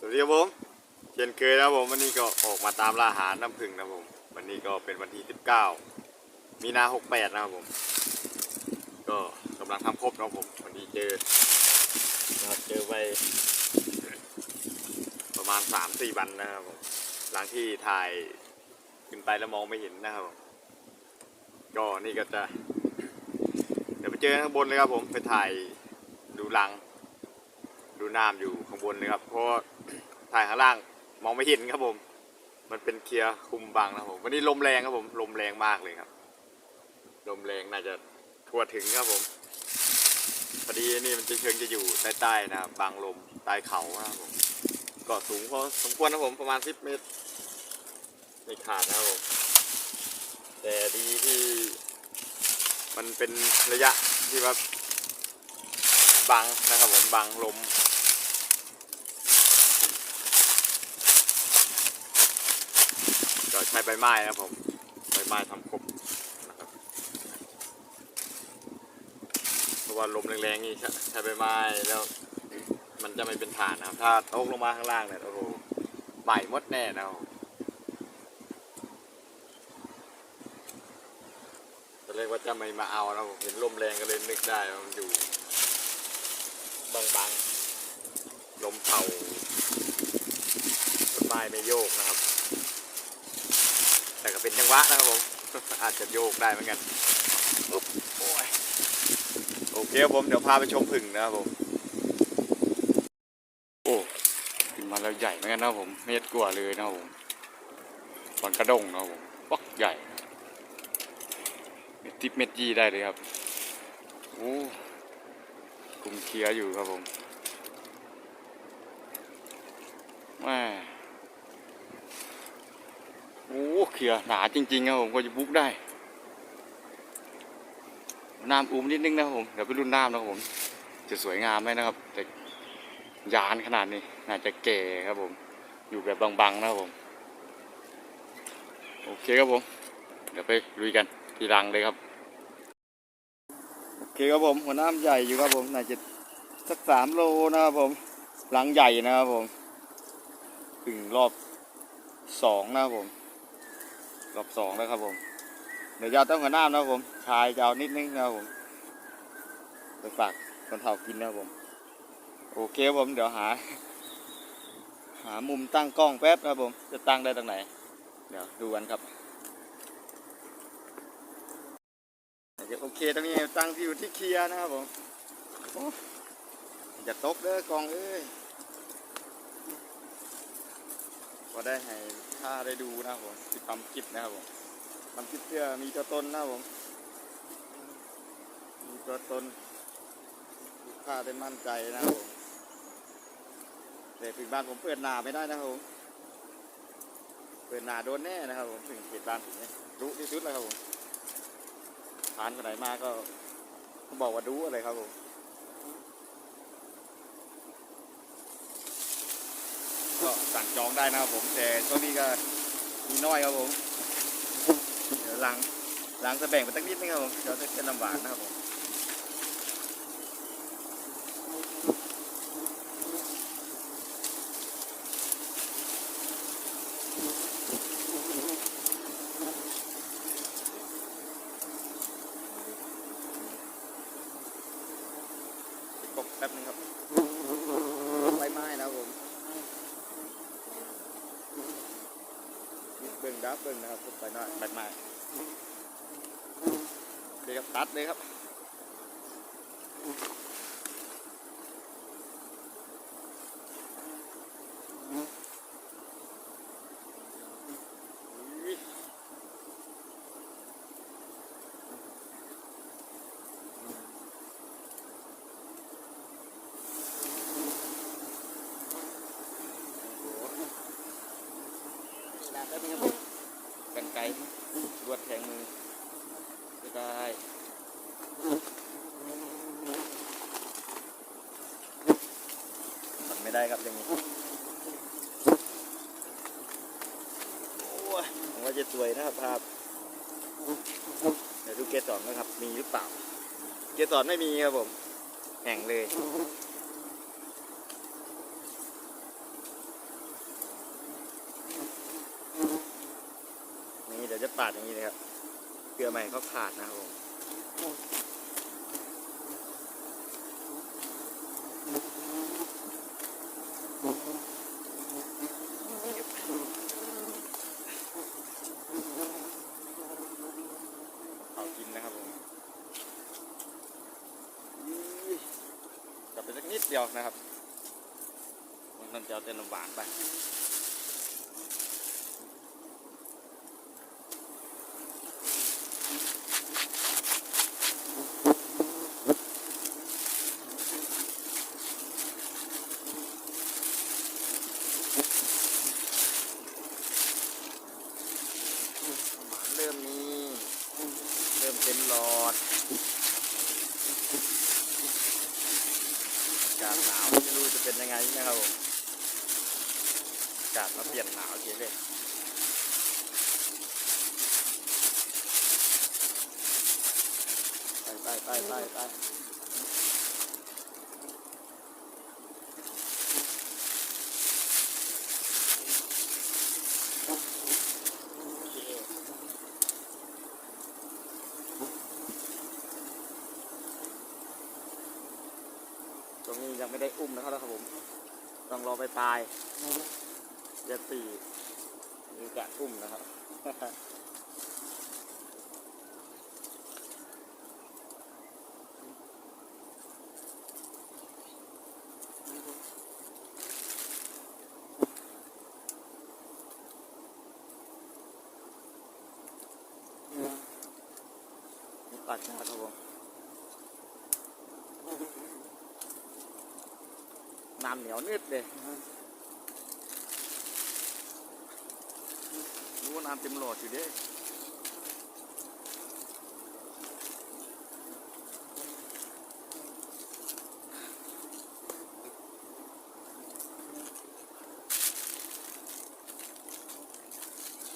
สวัสดีครับผมเช่นเคยนะครับผมวันนี้ก็ออกมาตามล่าหาน้ำผึ้งนะครับผมวันนี้ก็เป็นวันที่ 19 มีนา 68 นะครับผม ก็กำลังทำครบนะครับผมวันนี้เจอเจอไปประมาณ 3-4 วันนะครับผมหลังที่ถ่ายขึ้นไปแล้วมองไม่เห็นนะครับผมก็นี่ก็จะเดี๋ยวไปเจอข้างบนเลยครับผมไปถ่ายดูรัง ดูน้ำอยู่ข้างบนเลยครับเพราะ ถ่ายข้างล่างมองไม่เห็นครับผม มันเป็นเคลียร์คุมบังนะครับผม วันนี้ลมแรงครับผม ลมแรงมากเลยครับ ลมแรงน่าจะทั่วถึงครับผม พอดีนี่มันจะเชิงจะอยู่ใต้ๆนะครับางลมใต้เขานะครับผมก็สูงพอสมควรนะผมประมาณ 10 เมตรไม่ขาดนะครับผม แต่ดีที่มันเป็นระยะที่ว่าบังนะครับผมบังลม ก็ใช้ใบไม้นะครับผมใบไม้ทำครบนะครับเพราะว่าลมแรงๆนี่ใช้ใบไม้แล้วมันจะไม่เป็นฐานนะครับ ถ้าตกลงมาข้างล่างเนี่ยโอ้โหใหม่หมดแน่นะครับตอนแรกว่าจะไม่มาเอานะผมเห็นลมแรงก็เลยนึกได้ว่ามันอยู่บางๆลมเป่าต้นไม้ไม่โยกนะครับ ก็เป็นจังหวะนะครับผม อาจจะโยกได้เหมือนกันอุ๊บโอ้ยโอเคครับผมเดี๋ยวพาไปชมผึ่งนะครับผม โอ้ขึ้นมาแล้วใหญ่เหมือนกันนะครับผมเม็ดกว่าเลยนะครับผมตอนกระดงนะครับผมปักใหญ่เม็ดทิปเม็ดยี่ได้เลยครับโอ้คุมเคลียร์อยู่ครับผมแม่ โอ้เขียหนาจริงๆครับผมก็จะบุกได้ น้ำอุ้มนิดนึงนะครับผม เดี๋ยวไปรุ่นน้ำนะครับผม จะสวยงามไหมนะครับ แต่ยานขนาดนี้ น่าจะแก่ครับผม อยู่แบบบางๆนะครับผม โอเคครับผม เดี๋ยวไปลุยกันที่รังเลยครับ โอเคครับผม หัวน้ำใหญ่อยู่ครับผม น่าจะสักสามโลนะครับผม รังใหญ่นะครับผม ถึงรอบสองนะครับผม รอบสองแล้วครับผม เดี๋ยวจะเอาเต้าหัวหน้านะครับผม ชายจะเอานิดนึงนะครับผม ไปฝากคนเฒ่ากินนะครับผม โอเคผมเดี๋ยวหา หามุมตั้งกล้องแป๊บนะครับผม จะตั้งได้ตรงไหน เดี๋ยวดูกันครับโอเคตรงนี้ตั้งอยู่ที่เคลียร์นะครับผมจะตกเด้อกองเอ้ย ก็ได้ให้ค่าได้ดูนะครับผมติดตามคลิปนะครับผมทำคลิปเพื่อมีตัวตนนะครับผม มีตัวตนลูกค้าได้มั่นใจนะครับผมแต่ถึงบ้านผมเปิดหนาไม่ได้นะครับผมเปิดหนาโดนแน่นะครับผมถึงเขตบ้านผมเนี่ยรู้ที่สุดแล้วครับผมผ่านคนไหนมาก็ก็บอกว่ารู้อะไรครับผม ก็สั่งจองได้นะครับผมแต่ช่วงนี้ก็มีน้อยครับผมเดี๋ยวหลังหลังจะแบ่งไปตั้งนิดนึงครับผมเดี๋ยวจะเป็นลำบากนะครับผมกแป๊บนึงครับไม้นะครับผม เบิ่งดับเบิ่งนะครับใบไม้ใบไม้เดี๋ยวครับตัดเลยครับดาบได้ไหมครับกันไกล รวดแทงมือจะได้มันไม่ได้ครับอย่างนี้ผมว่าจะสวยนะครับภาพเดี๋ยวดูเกสรนะครับ มีหรือเปล่า เกสรไม่มีครับผม แห่งเลย ดอย่างนี้เลยครับเกลือใหม่เขาขาดนะครับผมเอากินนะครับผมกลับไปสักนิดเดียวนะครับ มันจะเอาแต่น้ำหวานไป หมาเริ่มมีเริ่มเต็มหลอดอากาศหนาวไม่ ให้เป็นยังไหมครับผมอากาศมาเปลี่ยนหนาวเฉยเลยไปไปไปไปไปโอเคตรงนี้ยัง ไม่ได้อุ้มนะครับครับผมต้องรอไปปลายเดือนสี่มีการอุ้มนะครับตัดครับผม น้ำเหนียวนืดเลยรู้ว่าน้ำเต็มหลอดอยู่เด้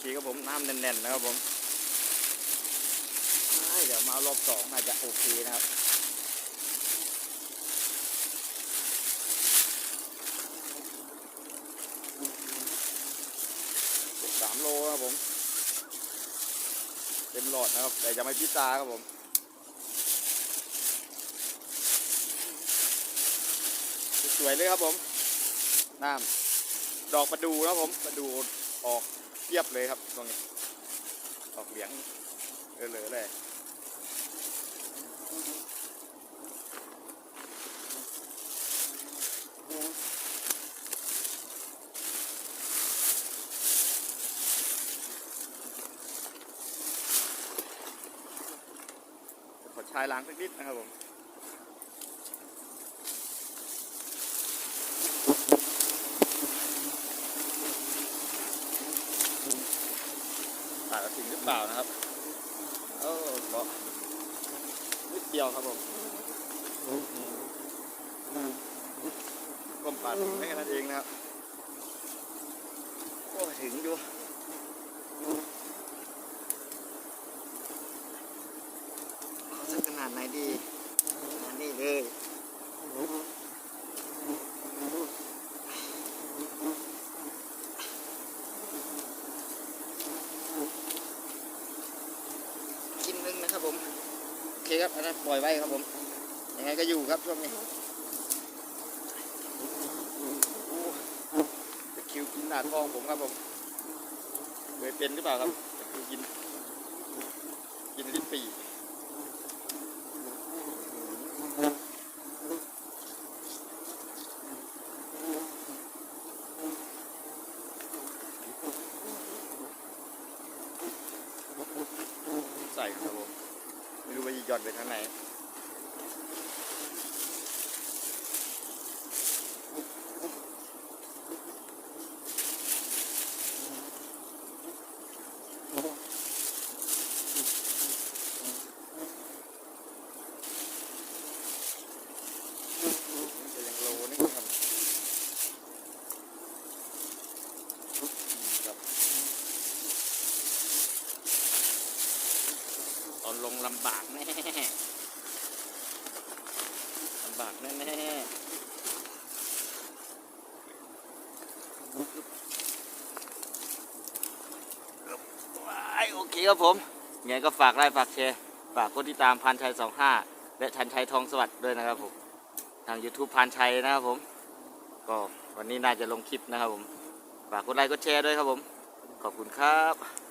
ขี่ครับผมน้ำแน่นๆนะครับผมใช่เดี๋ยวมาเอารอบสองอาจจะโอเคนะครับ สามโลครับผม เต็มห ลอดนะครับ แต่จะไม่พิจาครับผมสวยเลยครับผมน้ำดอกประดูนะครับผมประดูออกเทียบเลยครับตรงนี้ออกเหลียงเออเหลือเลยข อชายล้างสักนิดนะครับผมตัดถึงหรือเปล่านะครับเออก็นิดเดียวครับผมก้มปัดไม่แค่นั้นเองนะครับโอ้ยถึงอยู่เอาสักีนนี้เลยกินนึงนะครับผม โอเคครับอันนั้นปล่อยไว้ครับผม ยังไงก็อยู่ครับช่วงนี้คิวกินหนาทองผมครับผมเคยเป็นหรือเปล่าครับ กิน กินลิ้นปี่ใส่ครับผม ไม่รู้ว่าจะย่อนไปทางไหน จะยังโลนึงครับครับ ตอน ลำบากแน่ลำบากแน่แน่โอเคครับผมไงก็ฝากไลค์ฝากแชร์ฝากกดติดตามพันชัย25และชันชัยทองสวัสดิ์ด้วยนะครับผม ทาง YouTube พันชัยนะครับผม ก็วันนี้น่าจะลงคลิปนะครับผม ฝากกดไลค์กดแชร์ด้วยครับผม ขอบคุณครับ